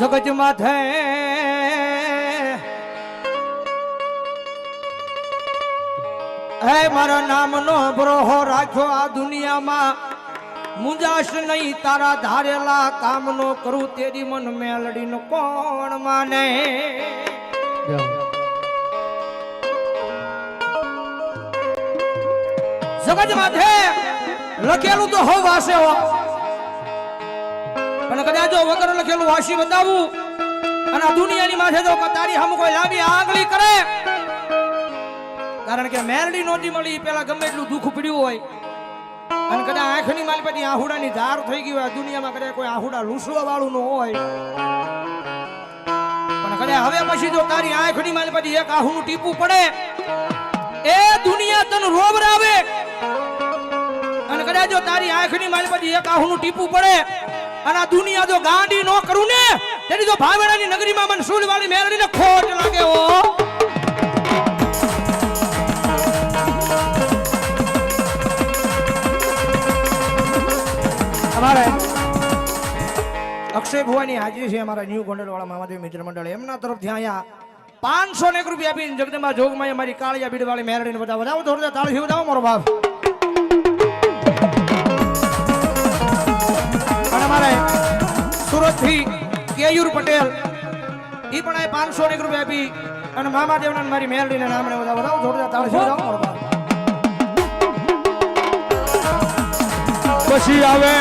જગત માથે. હે, મારા નામનો બ્રોહો રાખ્યો આ દુનિયામાં. મુંજાશ નહીં, તારા ધારેલા કામનો કરું, તેરી મન મેલડીનો કોણ માને? જગત માથે લખેલું તો હો વાસે હો પણ કદાચ જો વગર લખેલું વાસી બતાવું, અને આ દુનિયાની માથે જો તારી હમ કોઈ લાંબી આંગળી કરે, કારણ કે મેરડી નોટી મળી પેલા ગમે એટલું દુઃખ પડ્યું હોય. અને કદાચ આંખની પછી આહુડાની ધાર થઈ ગઈ હોય દુનિયામાં કદાચ કોઈ આહુડા લૂસવા વાળું ન હોય. પણ કદાચ હવે પછી જો તારી આંખની માલ પછી એક આહુનું ટીપું પડે, એ દુનિયા તને રોબરાવે અને કદાચ જો તારી આંખની પછી એક આહુનું ટીપું પડે અને આ દુનિયા જો ગાંડી નો કરું ને, તેની જો ભાવેડાની નગરીમાં મને સુલવાળી મેરડીને ખોટ લાગે ઓ અમારે અક્ષય ભુવાની હાજરી છે અમારા ન્યૂ ગોંડલવાળા મહાદેવ મિત્ર મંડળ. એમના તરફથી અહીંયા પાંચસો ને એક રૂપિયા આપીને જગદંબા જોગમાં અમારી કાળિયા બીડવાળી મેરડીને બધા વધાવો થોડું તાળી વધાવો, મારો બાપ. અમારે સુરતથી કેયુર પટેલ. ઈ પણ આ પાંચસો એક રૂપિયા આપી અને મામાદેવને અને મારી મેરડીને નામને બધા વધાવો જોડતા તાળી વધાવો મારો પછી આવે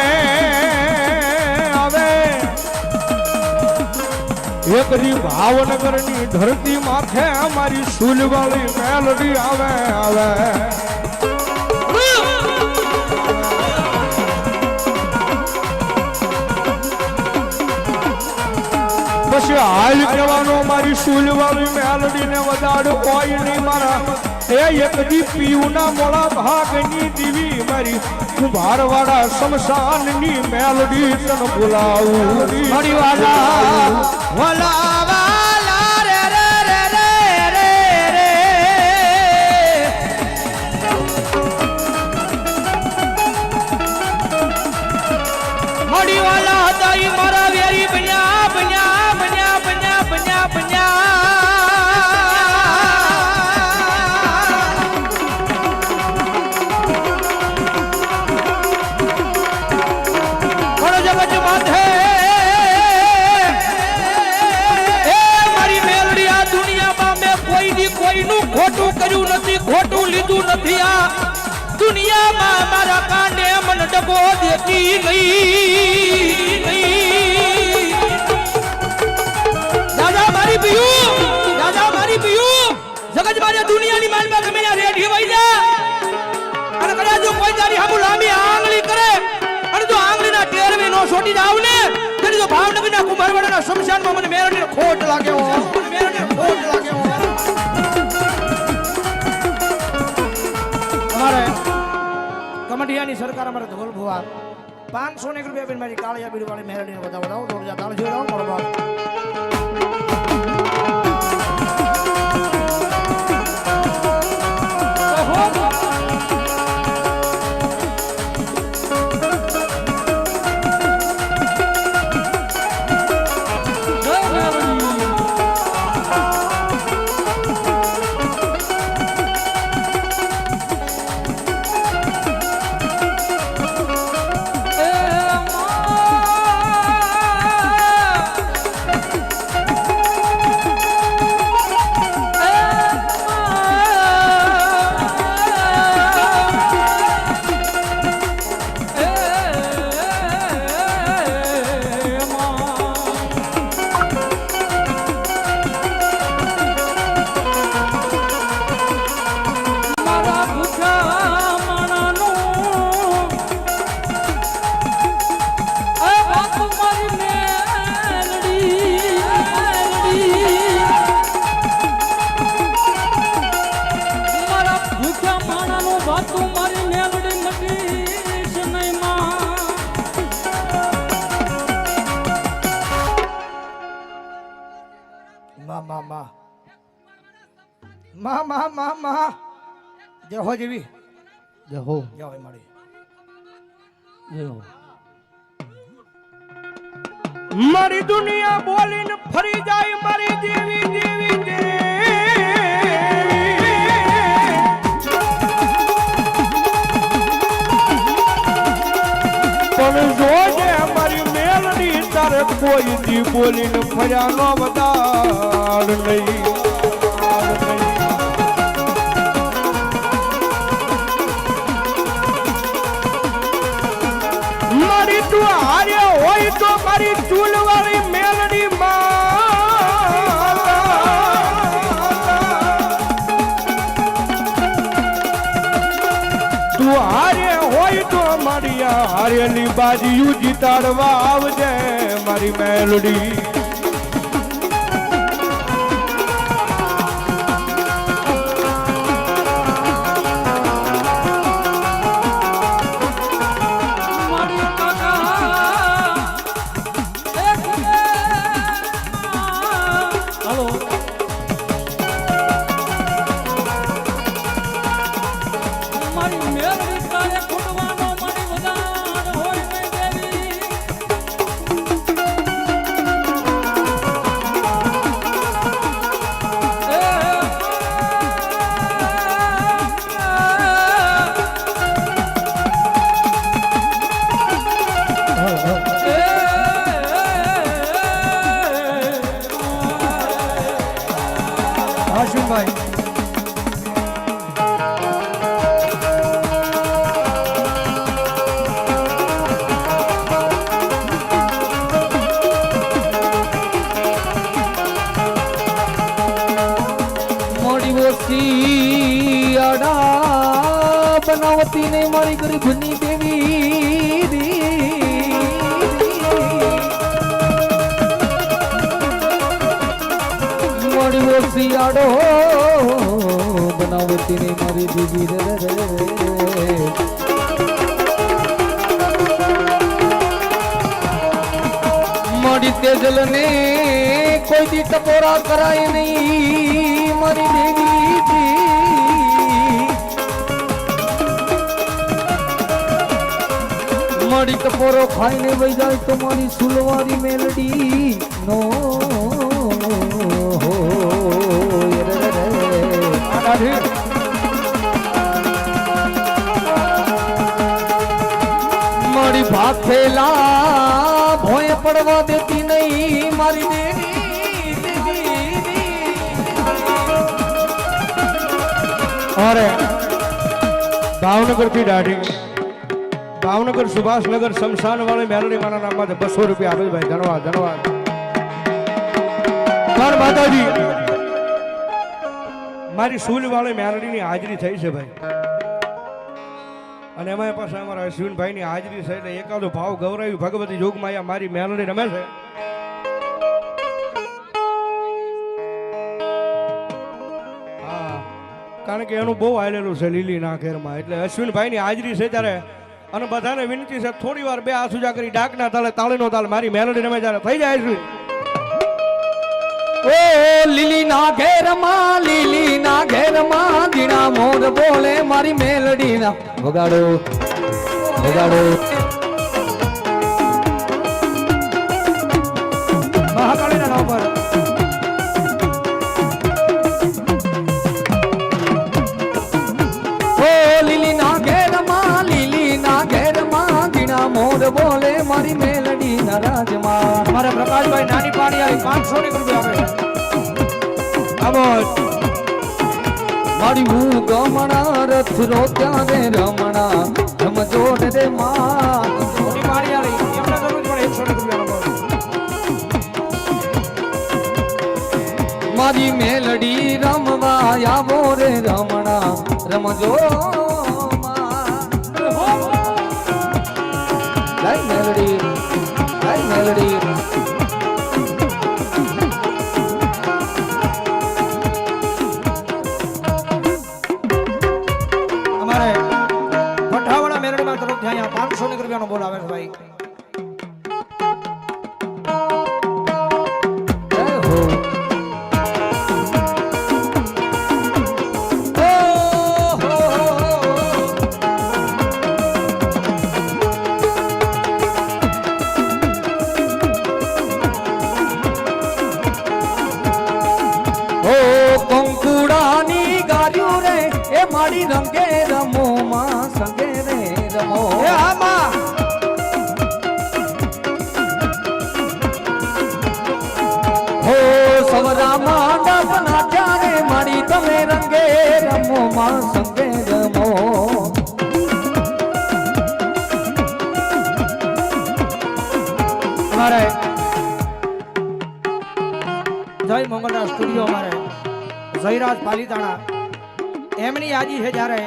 આવે. એકરી ભાવનગરની ધરતી માથે અમારી સુલવાળી મેલડી આવે આવે. પછી હાલ જવાનો મારી સુલવાળી મેલડી ને વધાડ કોઈ નહીં મારા. એ એક દી પીવના મોળા ભાગની દીવી મારી. કુંભારવાળા શમશાનની મેલડી તન બોલાવું. મારી વાલા વાલા. ડબો દેતી નહીં. દાદા મારી પિયું, દાદા મારી પિયું, જગત મારે દુનિયાની માલમાં ગમે ત્યાં રેડી વઈ જા અને કદાચ જો કોઈ તારી હામું લાંબી આંગળી કરે, અને જો આંગળીના ટેરવે નો છોટી જાવ ને, તેની જો ભાવનગરના કુંભારવાડાના શમશાનમાં મને મેરડીને ખોટ લાગે કમડિયાની સરકાર અમારે ધોલ ભુવા. પાંચસો ને એક રૂપિયા મારી કાળિયા બીડવાળી મેરડીને બધા બધા થોડું જા તાળ જોઈ મા મા મા મા મા મા મા જય હો જેવી. જય હો. જય હોય મારી. જય હો. મારી દુનિયા બોલીને ફરી જાય મારી દેવી દેવી દેવી કોઈ દી બોલીને ફર્યા નો વધાર નહીં. મારી આ હારેલી બાજીયું જીતાડવા આવજે મારી મેલડી. ને મારી દીદી રે રે રે રે. મોડી તેજલ ને કોઈ દી ટપોરા કરાય નહીં મારી દેવી મારી ટપોરો ખાઈને વહી જાય તો મારી સુલવારી મેલડી નો હોય રે ભાથેલા ભોય પડવા દેતી નહીં મારી દેવી. અરે ભાવનગરથી દાઢી. ભાવનગર સુભાષનગર શમશાન વાળી મેલડી મારા નામમાં બસો રૂપિયા આપેલ ભાઈ. ધન્યવાદ ધન્યવાદ પણ માતાજી, મારી સૂલ વાળી મેલડીની હાજરી થઈ છે ભાઈ. અને એમાં પાછા અમારા અશ્વિનભાઈની હાજરી છે એટલે એકાદો ભાવ ગૌરવી ભગવતી જોગમાયા મારી મેલડી રમે છે. કારણ કે એનું બહુ આવેલું છે લીલી ના ઘેરમાં એટલે અશ્વિનભાઈની હાજરી છે ત્યારે અને બધાને વિનંતી છે થોડી વાર બે આસુજા કરી ડાકના તાલે તાળીનો તાલ મારી મેલડી રમે ત્યારે. થઈ જાય અશ્વિન ઓ લીલી ના ઘેરમાં લીલી ના ઘેરમાં દીણા મોર બોલે મારી મેલડી ના વગાડો. વગાડો પર. લીલી ના દીણા મોર બોલે મારી મેલડી ના પ્રકાશભાઈ નાની પાણી આવી પાંચસો ની રૂપિયા આપે મારી હું ગમણા રથ રો ત્યારે રમણા. રમ જોડ દે માં. પાણી આવી એમને કરવું જ એકસો મારી મેલડી રમવા આવો રે રમણા. રમજો. સંગે જય મંગળના સ્ટુડિયો અમારે જયરાજ પાલીતાણા. એમની યાદી છે જ્યારે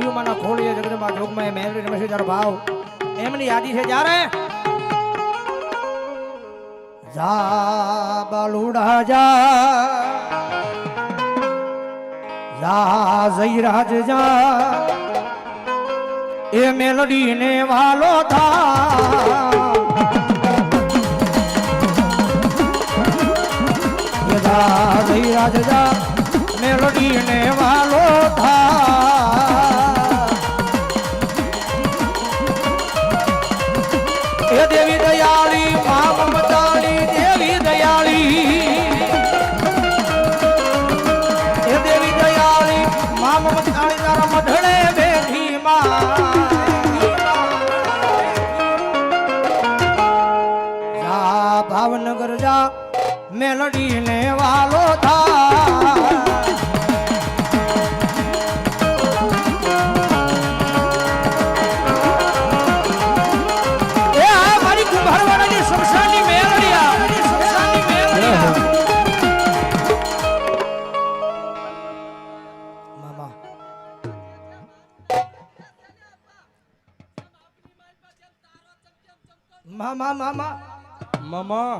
યુમાના ખોળીએ જગદંબા જોગમાં એ મેલડી રમે છે જ્યારે ભાવ. એમની યાદી છે જ્યારે જા બાલુડા જા જા જયરાજ જા. એ મેલડી ને વાલો થા. જા જયરાજ જા મેલડી ને વાલો મામા મામા મામા.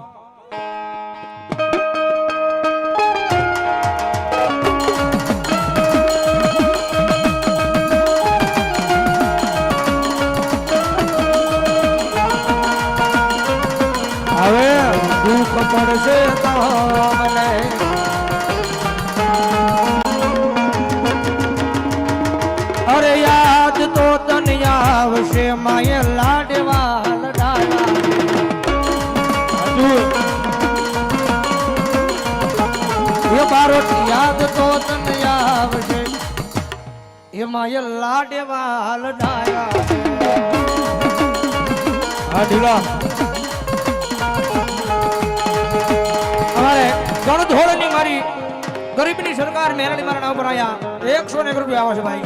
હવે દુઃખ પડશે માય લાડવા લડાયા હા ઢીલા અમારે ગણધોળની મારી ગરીબની સરકાર મેરડી મારા નામ પર આયા. એકસો ને એક રૂપિયા આવે છે ભાઈ.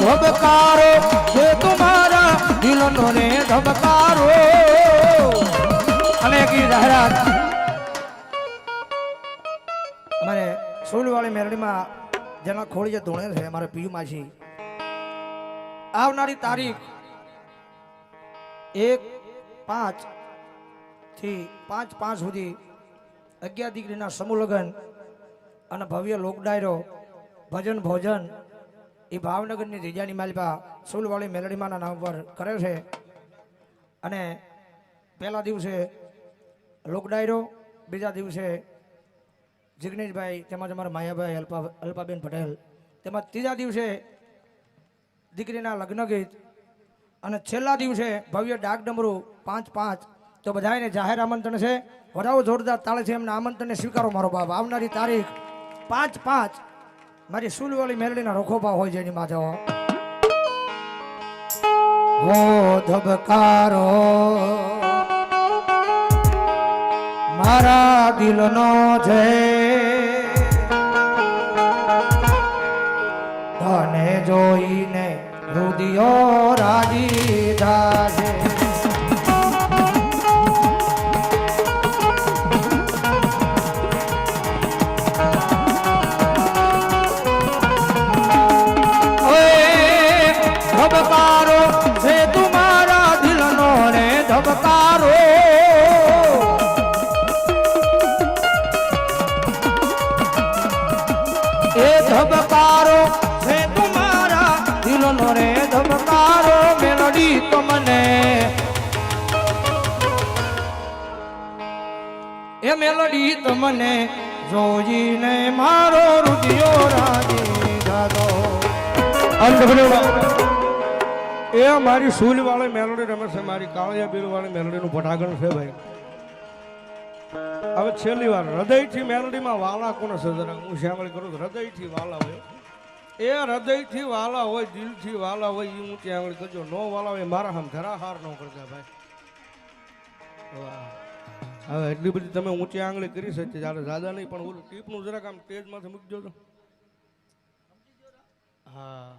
ધબકારો, જે તુમારા દિલનો રે ધબકારો. અને કી જાહેરાત. મેરડીમાં જેના ખોળી જે ધોણે છે અમારે પીયુ માછી આવનારી તારીખ એક પાંચથી પાંચ પાંચ સુધી અગિયાર દીકરીના સમૂહ અને ભવ્ય લોક ડાયરો, ભજન ભોજન એ ભાવનગરની રીજાની માલિપા સુલવાળી મેલડીમાના નામ પર કરે છે. અને પહેલા દિવસે લોક ડાયરો, બીજા દિવસે જિગ્નેશભાઈ તેમજ અમારા માયાભાઈ અલ્પા અલ્પાબેન પટેલ તેમજ ત્રીજા દિવસે દીકરીના લગ્ન ગીત અને છેલ્લા દિવસે ભવ્ય ડાક ડમરું પાંચ પાંચ. તો બધાને જાહેર આમંત્રણ છે. વધારો જોરદાર તાળે છે એમના આમંત્રણને સ્વીકારો મારો બાપ. આવનારી તારીખ પાંચ પાંચ. મારી સુલવાળી મેલડીના રોખોપા હોય છે એની માથે હો. ધબકારો. મારા દિલનો છે જોઈને રુદિયો રાજી થાશે. મેલડી તમને જોઈને મારો રુદિયો રાજી દાદો એ મારી સૂલ વાળી મેલોડી રમે છે મારી કાળિયા બિલ વાળી મેલોડીનું ભટાગણ છે ભાઈ. હવે છેલ્લી વાર હૃદયથી મેલડીમાં વાલા કોને સજરા હું શ્યામળ કરું હૃદયથી વાલા હોય. એ હૃદયથી વાલા હોય દિલથી વાલા હોય એ હું ત્યાં આગળ કરજો. નો વાલા હોય મારા હામ ધરાહાર ન કરતા ભાઈ. વાહ. હવે એટલી બધી તમે ઊંચી આંગળી કરી શકીએ જ્યારે દાદા નહીં પણ ઓલું ટીપનું જરાક આમ તેજમાંથી મૂકજો તો. હા.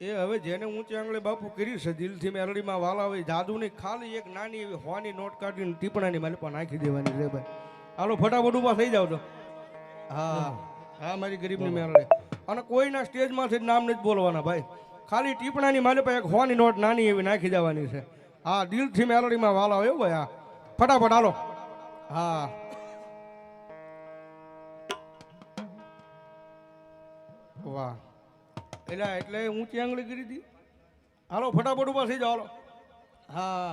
એ હવે જેને ઊંચી આંગળી બાપુ કરી છે દિલથી મેલડીમાં વાલા હોય જાદુની ખાલી એક નાની એવી હોવાની નોટ કાઢીને ટીપણાની મારી પણ નાખી દેવાની છે ભાઈ. હાલો ફટાફટ ઊભા થઈ જાવ તો હા. હા મારી ગરીબની મેલડી. અને કોઈના સ્ટેજમાંથી નામ નથી બોલવાના ભાઈ. ખાલી ટીપણાની મારી પણ એક હોવાની નોટ નાની એવી નાખી દેવાની છે. હા દિલથી મેલડીમાં વાલા હોય ભાઈ હા. ફટાફટ હાલો. હા. વાહ. એટલે એટલે ઊંચી આંગળી કરી હતી? હાલો ફટાફટ ઊભા થઈ જાઓ હાલો. હા.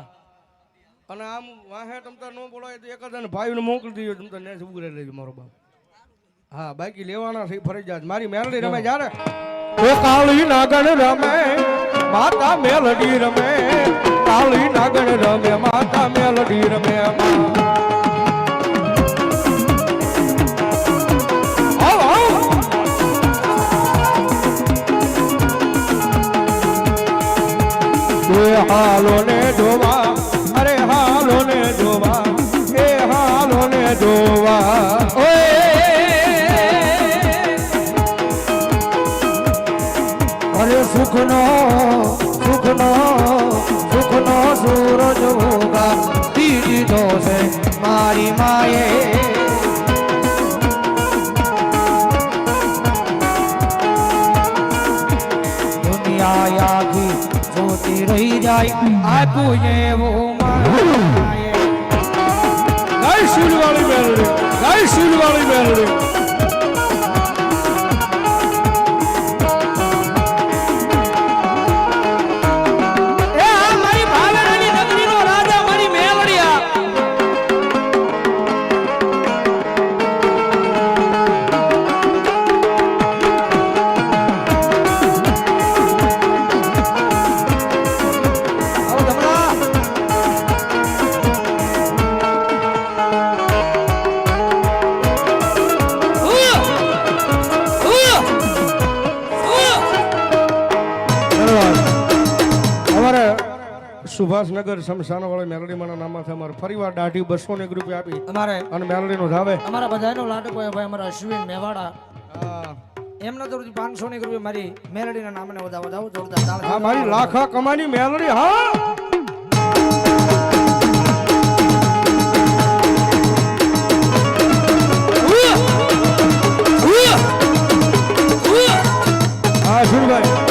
અને આમ વાહે તમતા ન બોલાય તો એકાદાને ભાઈને મોકલી દીધો તમતા ને ઉભું રહી લેજો મારો બાપ. હા બાકી લેવાના છે ફરજિયાત. મારી મેલડી રમે જ્યારે ઓ કાળી નાગણ રમે માતા મેલડી રમે. કાળી નાગણ રમે માતા મેલડી રમે હાલો ને જોવા અરે હાલો ને જોવા એ હાલો ને જોવા અરે સુખનો સુખનો જાય આખું એવું માએ જય શિલવાળી મેલડી જય શિલવાળી મેલડી એ સુભાષનગર શમશાનવાળી મેલડીમાંના નામમાંથી અમારે ફરીવાર દાઢી બસો ને એક રૂપિયા આપી. અમારે અને મેલડીનું ધાવે અમારા બધાનો લાડકો ભાઈ અમારા અશ્વિન મેવાડા. એમના તરફથી પાંચસો ની રૂપિયા મારી મેલડીના નામને વધાવો વધાવો જોરદાર હા મારી લાખા કમાની મેલડી હા. હા સુરભાઈ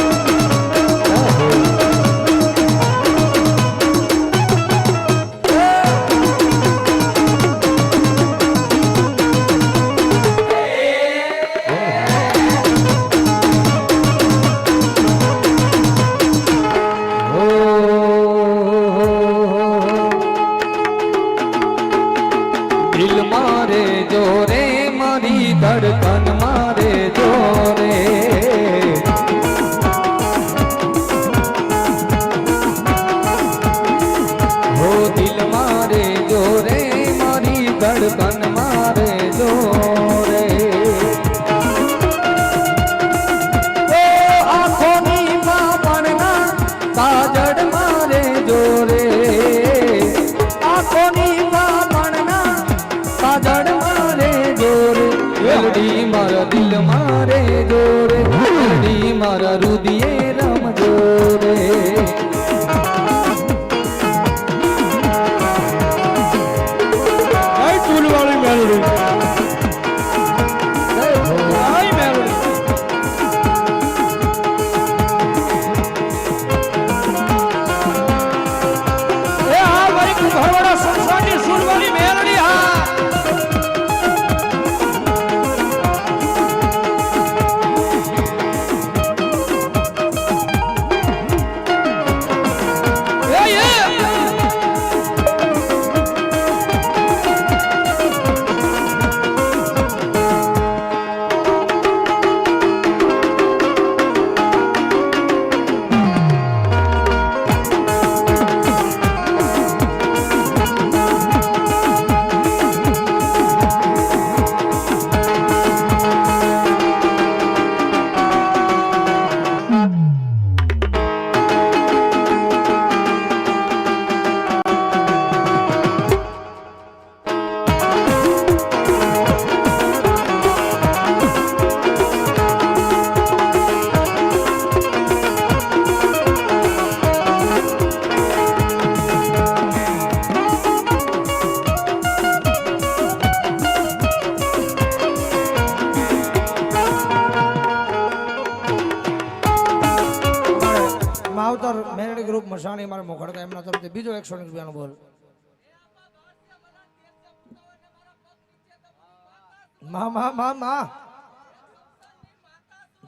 મસાણી મારા મોખડકા એમના તરફથી બીજો એકસો ને રૂપિયાનો બોલ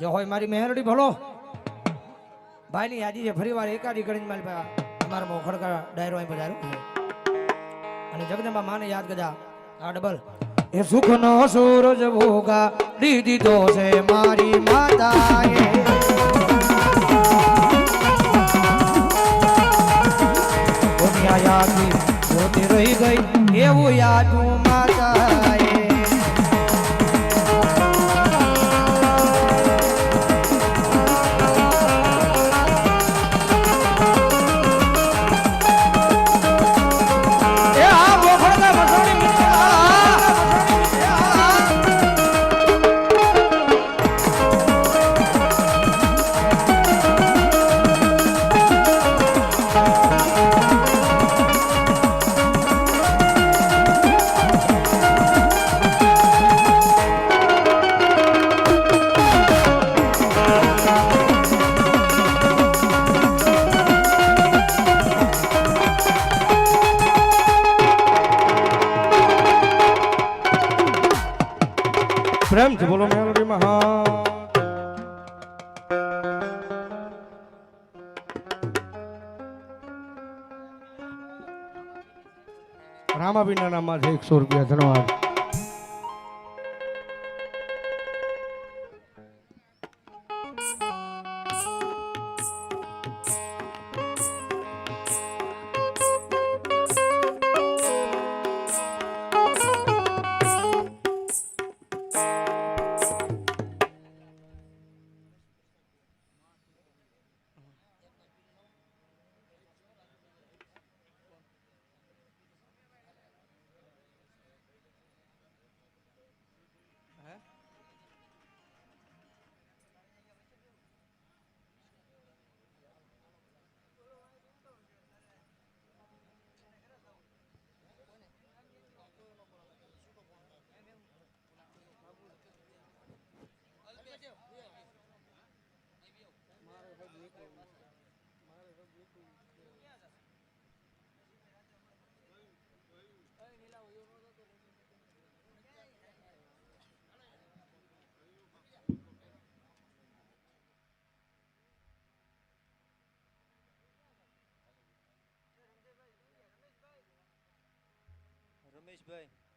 જો હોય મારી મહેરડી ભલો. ભાઈની યાદી છે, ફરી વાર એકાદી કરીને મારી અમારા મોખડકા ડાયરો અહીં પધાર્યો અને જગદંબા માને યાદ કદા, આ ડબલ. એ સુખનો સૂરજ ભોગા દીધો છે મારી માતાએ. યાદી જોતી રહી ગઈ એવું યાદું માતાએ રામાબીના નામમાં છે એકસો રૂપિયા ધન્યવાદ bem.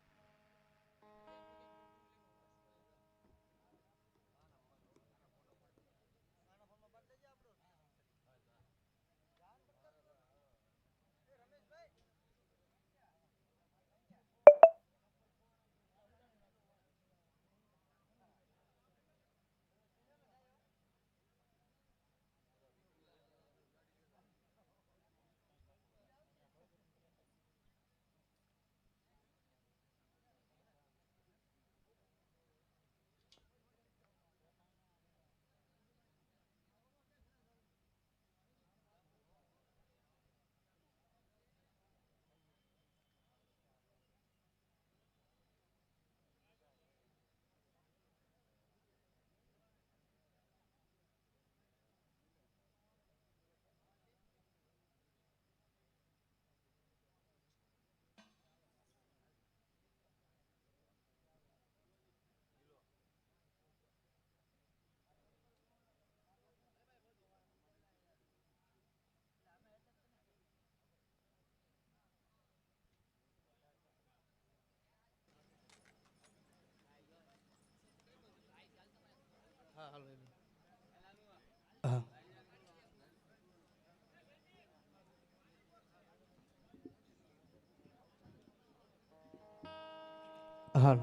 હાલ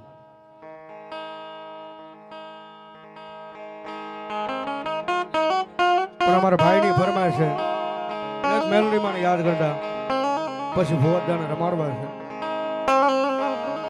અમારા ભાઈની ફરમાય છે એક મેલડીમાં યાદ કરતા પછી ભોવતદાને રમાડવા છે.